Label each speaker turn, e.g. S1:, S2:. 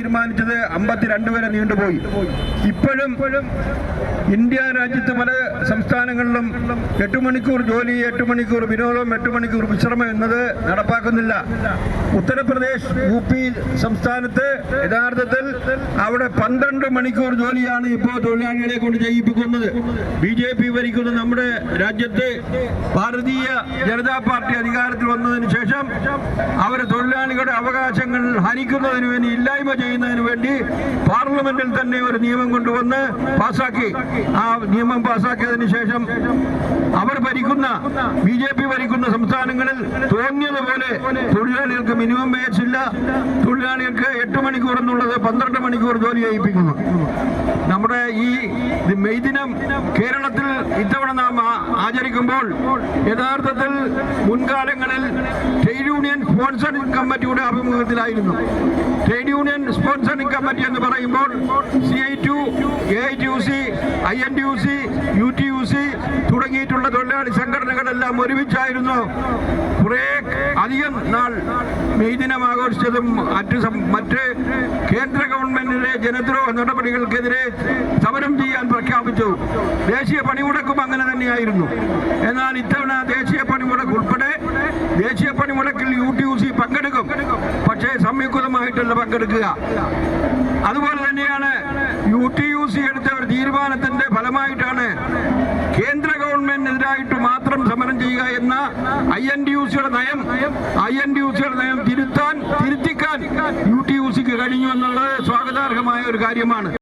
S1: തീരുമാനിച്ചത് അമ്പത്തിരണ്ട് വരെ നീണ്ടുപോയി. ഇപ്പോഴും ഇന്ത്യ രാജ്യത്ത് പല സംസ്ഥാനങ്ങളിലും എട്ട് മണിക്കൂർ ജോലി എട്ട് മണിക്കൂർ വിനോദം എട്ട് മണിക്കൂർ വിശ്രമം എന്നത് നടപ്പാക്കുന്നില്ല. ഉത്തർപ്രദേശ് യു പി സംസ്ഥാനത്ത് യഥാർത്ഥത്തിൽ അവിടെ പന്ത്രണ്ട് മണിക്കൂർ ജോലിയാണ് ഇപ്പോൾ തൊഴിലാളികളെ കൊണ്ട് ചെയ്യിപ്പിക്കുന്നത്. ബി ജെ പി ഭരിക്കുന്ന നമ്മുടെ രാജ്യത്ത് ഭാരതീയ ജനതാ പാർട്ടി അധികാരത്തിൽ വന്നതിന് ശേഷം അവർ തൊഴിലാളികളുടെ അവകാശങ്ങൾ ഹനിക്കുന്നതിന് വേണ്ടി ഇല്ലായ്മ ചെയ്യുന്നതിന് വേണ്ടി പാർലമെന്റിൽ തന്നെ ഒരു നിയമം കൊണ്ടുവന്ന് പാസാക്കി. ആ നിയമം പാസാക്കിയതിനു ശേഷം അവർ ഭരിക്കുന്ന ബി ജെ പി ഭരിക്കുന്ന സംസ്ഥാനങ്ങളിൽ തോന്നിയതുപോലെ തൊഴിലാളികൾക്ക് മിനിമം വേജ് ഇല്ല. തൊഴിലാളികൾക്ക് എട്ട് മണിക്കൂർ എന്നുള്ളത് പന്ത്രണ്ട് മണിക്കൂർ ജോലി ചെയ്യിപ്പിക്കുന്നു. നമ്മുടെ ഈ മെയ് ദിനം കേരളത്തിൽ ഇത്തവണ നാം ആചരിക്കുമ്പോൾ യഥാർത്ഥത്തിൽ മുൻകാലങ്ങളിൽ യൂണിയൻ സ്പോൺസറിംഗ് കമ്മിറ്റിയുടെ ആഭിമുഖ്യത്തിലായിരുന്നു ട്രേഡ് യൂണിയൻ സ്പോൺസറിംഗ് കമ്മിറ്റി എന്ന് പറയുമ്പോൾ C I TU A I T U C I N T U C U T U C തുടങ്ങിയിട്ടുള്ള തൊഴിലാളി സംഘടനകളെല്ലാം ഒരുമിച്ചായിരുന്നു കുറേ അധികം നാൾ മെയ് ദിനം ആഘോഷിച്ചതും മറ്റ് മറ്റ് കേന്ദ്ര ഗവൺമെന്റിന്റെ ജനദ്രോഹ നടപടികൾക്കെതിരെ സമരം ചെയ്യാൻ പ്രഖ്യാപിച്ചു. ദേശീയ പണിമുടക്കും അങ്ങനെ തന്നെയായിരുന്നു. എന്നാൽ ഇത്തവണ ദേശീയ പണിമുടക്ക് ഉൾപ്പെടെ ദേശീയ പണിമുടക്കിൽ യു ടി യു സി പങ്കെടുക്കും പക്ഷേ സംയുക്തമായിട്ടല്ല പങ്കെടുക്കുക. അതുപോലെ തന്നെയാണ് യു ടി യു സി എടുത്ത ഒരു തീരുമാനത്തിന്റെ ഫലമായിട്ടാണ് കേന്ദ്ര ഗവൺമെന്റിനെതിരായിട്ട് മാത്രം സമരം ചെയ്യുക എന്ന ഐ എൻ ഡി യു സിയുടെ നയം ഐ എൻ ഡി യു സിയുടെ നയം തിരുത്താൻ തിരുത്തിക്കാൻ യു ടി യു സിക്ക് കഴിഞ്ഞു എന്നുള്ളത് സ്വാഗതാർഹമായ ഒരു കാര്യമാണ്.